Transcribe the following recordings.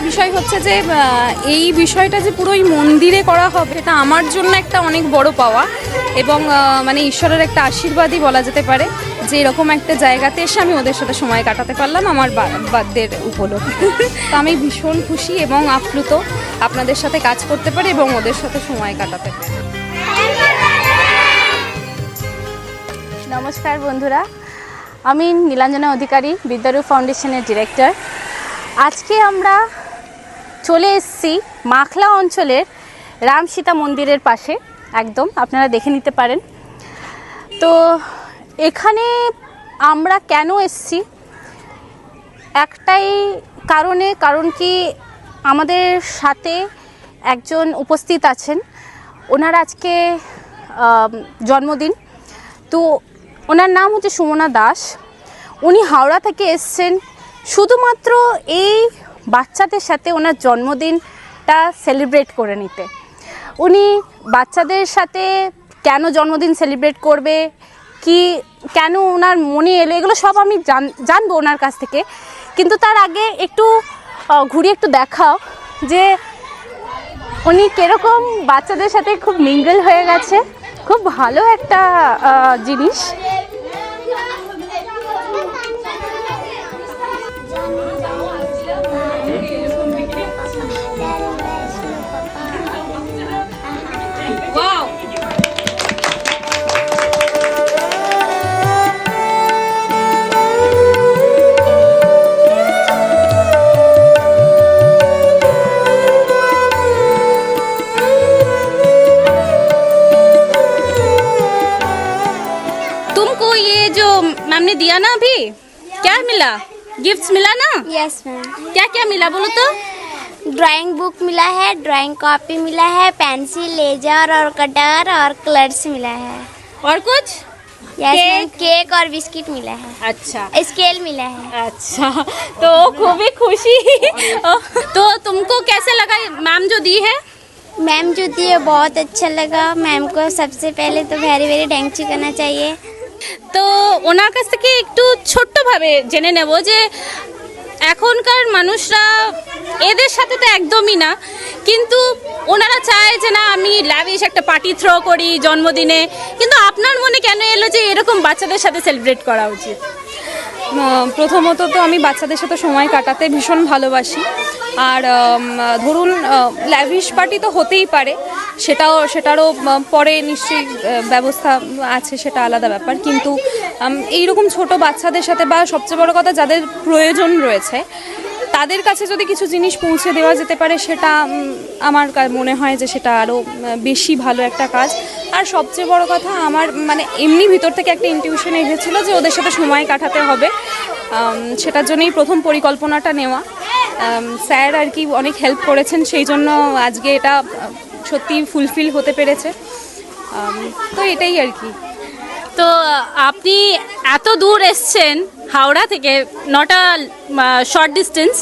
আরেকটা বিষয় হচ্ছে যে এই বিষয়টা যে পুরো এই মন্দিরে করা হবে এটা আমার জন্য একটা অনেক বড় পাওয়া এবং মানে ঈশ্বরের একটা আশীর্বাদই বলা যেতে পারে যে এরকম একটা জায়গাতে এসে আমি ওদের সাথে সময় কাটাতে পারলাম আমার বা- বাদ্যের উপলক্ষে। তো আমি ভীষণ খুশি এবং আপ্লুত আপনাদের সাথে কাজ করতে পারি এবং ওদের সাথে সময় কাটাতে পারি। নমস্কার বন্ধুরা, আমি নীলাঞ্জনা অধিকারী, বিদ্যারূপ ফাউন্ডেশনের ডিরেক্টর। আজকে আমরা চলে এসেছি মাখলা অঞ্চলের রাম সীতা মন্দিরের পাশে। একদম, আপনারা দেখে নিতে পারেন। তো এখানে আমরা কেন এসেছি? একটাই কারণে, কারণ কি আমাদের সাথে একজন উপস্থিত আছেন। ওনার আজকে জন্মদিন। তো ওনার নাম হচ্ছে সুমনা দাস। উনি হাওড়া থেকে এসছেন। শুধুমাত্র এই বাচ্চাদের সাথে ওনার জন্মদিনটা সেলিব্রেট করে নিতে। উনি বাচ্চাদের সাথে কেন জন্মদিন সেলিব্রেট করবে, কি, কেন ওনার মনে এলো, এগুলো সব আমি জান, জানব ওনার কাছ থেকে। কিন্তু তার আগে একটু ঘুরিয়ে একটু দেখাও যে উনি কীরকম বাচ্চাদের সাথে খুব মিঙ্গল হয়ে গেছে। খুব ভালো একটা জিনিস। मैम ने दिया ना अभी? क्या मिला? गिफ्ट्स मिला ना? यस मैम क्या क्या मिला बोलो तो? ड्राइंग बुक मिला है ड्राइंग कॉपी मिला है पेंसिल लेजर और कटर और कलर्स मिला है। और कुछ? Yes cake? केक और बिस्किट मिला है। अच्छा। स्केल मिला है। अच्छा तो खूब ही खुशी। तो तुमको कैसे लगा मैम जो दी है? मैम जो दी है बहुत अच्छा लगा। मैम को सबसे पहले तो वेरी वेरी थैंक्स करना चाहिए। তো ওনার কাছ থেকে একটু ছোট্টভাবে জেনে নেব যে এখনকার মানুষরা এদের সাথে তো একদমই না। কিন্তু ওনারা চায় যে না, আমি ল্যাবিশ একটা পার্টি থ্রো করি জন্মদিনে। কিন্তু আপনার মনে কেন এলো যে এরকম বাচ্চাদের সাথে সেলিব্রেট করা উচিত? প্রথমত তো আমি বাচ্চাদের সাথে সময় কাটাতে ভীষণ ভালোবাসি। আর ধরুন ল্যাভিশ পার্টি তো হতেই পারে। সেটাও, সেটারও পরে নিশ্চয়ই ব্যবস্থা আছে, সেটা আলাদা ব্যাপার। কিন্তু এইরকম ছোট বাচ্চাদের সাথে বা সবচেয়ে বড় কথা যাদের প্রয়োজন রয়েছে, তাদের কাছে যদি কিছু জিনিস পৌঁছে দেওয়া যেতে পারে, সেটা আমার মনে হয় যে সেটা আরও বেশি ভালো একটা কাজ। আর সবচেয়ে বড় কথা আমার মানে এমনি ভিতর থেকে একটা ইনটিউশন এসেছিল যে ওদের সাথে সময় কাটাতে হবে। সেটার জন্যই প্রথম পরিকল্পনাটা নেওয়া। স্যার আর কি অনেক হেল্প করেছেন, সেই জন্য আজকে এটা সত্যি ফুলফিল হতে পেরেছে। তো এটাই আর কি। তো আপনি এত দূর এসছেন হাওড়া থেকে নটা শর্ট ডিস্টেন্স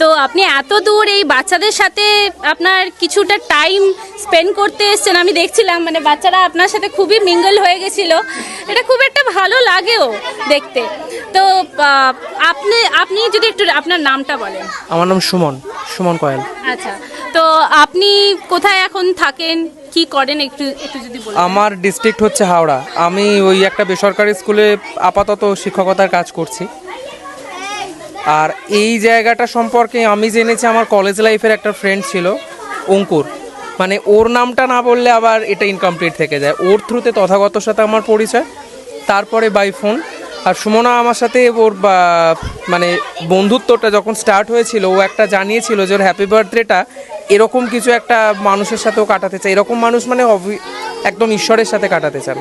তো আপনি এত দূর এই বাচ্চাদের সাথে আপনার কিছুটা টাইম স্পেন্ড করতে এসছেন। আমি দেখছিলাম মানে বাচ্চারা আপনার সাথে খুবই মিঙ্গল হয়ে গেছিল। এটা খুব একটা ভালো লাগেও দেখতে। তো আপনি আপনি যদি একটু আপনার নামটা বলেন। আমার নাম সুমন সুমন কয়েল। আচ্ছা তো আপনি কোথায় এখন থাকেন? কি করেন একটু একটু যদি বলেন। আমার ডিস্ট্রিক্ট হচ্ছে হাওড়া। আমি ওই একটা বেসরকারি স্কুলে আপাতত শিক্ষকতার কাজ করছি। আর এই জায়গাটা সম্পর্কে আমি জেনেছি আমার কলেজ লাইফের একটা ফ্রেন্ড ছিল, অঙ্কুর। মানে ওর নামটা না বললে আবার এটা ইনকমপ্লিট থেকে যায়। ওর থ্রুতে তথাগতর সাথে আমার পরিচয়, তারপরে বাই ফোন আর সুমনা আমার সাথে ওর মানে বন্ধুত্বটা যখন স্টার্ট হয়েছিল, ও একটা জানিয়েছিল যে ওর হ্যাপি বার্থডেটা এরকম কিছু একটা মানুষের সাথেও কাটাতে চায় এরকম মানুষ মানে একদম ঈশ্বরের সাথে কাটাতে চান।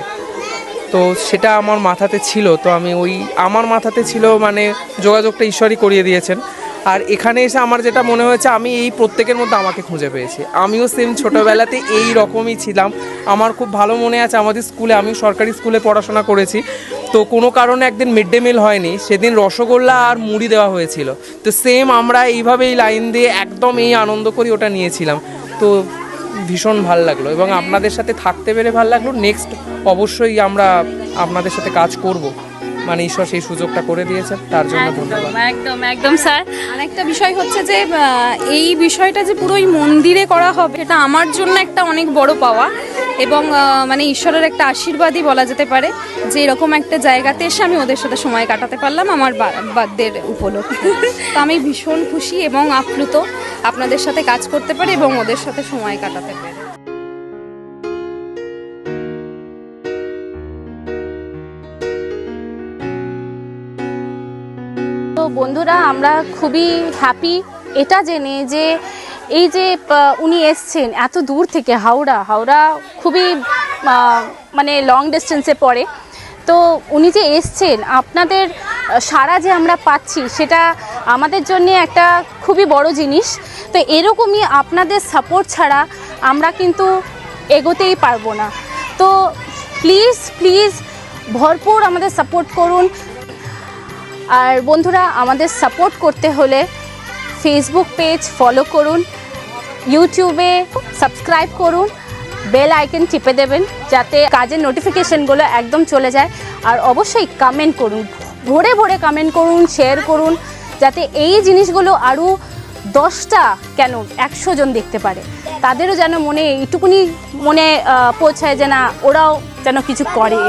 তো সেটা আমার মাথাতে ছিল। তো আমি ওই আমার মাথাতে ছিল মানে যোগাযোগটা ঈশ্বরই করিয়ে দিয়েছেন। আর এখানে এসে আমার যেটা মনে হয়েছে, আমি এই প্রত্যেকের মধ্যে আমাকে খুঁজে পেয়েছি। আমিও সেম ছোটোবেলাতে এই রকমই ছিলাম। আমার খুব ভালো মনে আছে। আমাদের স্কুলে আমি সরকারি স্কুলে পড়াশোনা করেছি। তো কোনো কারণে একদিন মিড ডে মিল হয়নি, সেদিন রসগোল্লা আর মুড়ি দেওয়া হয়েছিল। তো সেম আমরা এইভাবেই লাইন দিয়ে একদম এই আনন্দ করি ওটা নিয়েছিলাম। তো ভীষণ ভালো লাগল এবং আপনাদের সাথে থাকতে পেরে ভালো লাগল। নেক্সট অবশ্যই আমরা আপনাদের সাথে কাজ করব। মানে ঈশ্বর সেই সুযোগটা করে দিয়েছেন তার জন্য ধন্যবাদ। একদম একদম স্যার। আরেকটা বিষয় হচ্ছে যে এই বিষয়টা যে পুরো এই মন্দিরে করা হবে এটা আমার জন্য একটা অনেক বড় পাওয়া এবং মানে ঈশ্বরের একটা আশীর্বাদই বলা যেতে পারে যে এরকম একটা জায়গাতে এসে আমি ওদের সাথে সময় কাটাতে পারলাম আমার বাদ্যের উপলক্ষে। তো আমি ভীষণ খুশি এবং আপ্লুত আপনাদের সাথে কাজ করতে পারি এবং ওদের সাথে সময় কাটাতে পারে। বন্ধুরা, আমরা খুবই হ্যাপি এটা জেনে যে এই যে উনি এসছেন, এত দূর থেকে হাওড়া হাওড়া খুবই মানে লং ডিস্টেন্সে পড়ে। তো উনি যে এসছেন, আপনাদের সাড়া যে আমরা পাচ্ছি, সেটা আমাদের জন্য একটা খুবই বড় জিনিস। তো এরকমই আপনাদের সাপোর্ট ছাড়া আমরা কিন্তু এগোতেই পারব না। তো প্লিজ প্লিজ ভরপুর আমাদের সাপোর্ট করুন। আর বন্ধুরা, আমাদের সাপোর্ট করতে হলে ফেসবুক পেজ ফলো করুন ইউটিউবে সাবস্ক্রাইব করুন বেল আইকন টিপে দেবেন যাতে কাজের নোটিফিকেশনগুলো একদম চলে যায়। আর অবশ্যই কমেন্ট করুন, ভরে ভরে কমেন্ট করুন শেয়ার করুন, যাতে এই জিনিসগুলো আরও দশটা কেন একশো জন দেখতে পারে। তাদেরও যেন মনে এইটুকুনি মনে পৌঁছায় যে না, ওরাও যেন কিছু করে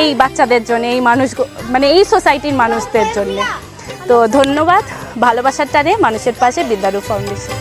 এই বাচ্চাদের জন্য, এই মানুষ মানে এই সোসাইটির মানুষদের জন্য। তো ধন্যবাদ ভালোবাসার টানে মানুষের পাশে বিদ্যারূপ ফাউন্ডেশন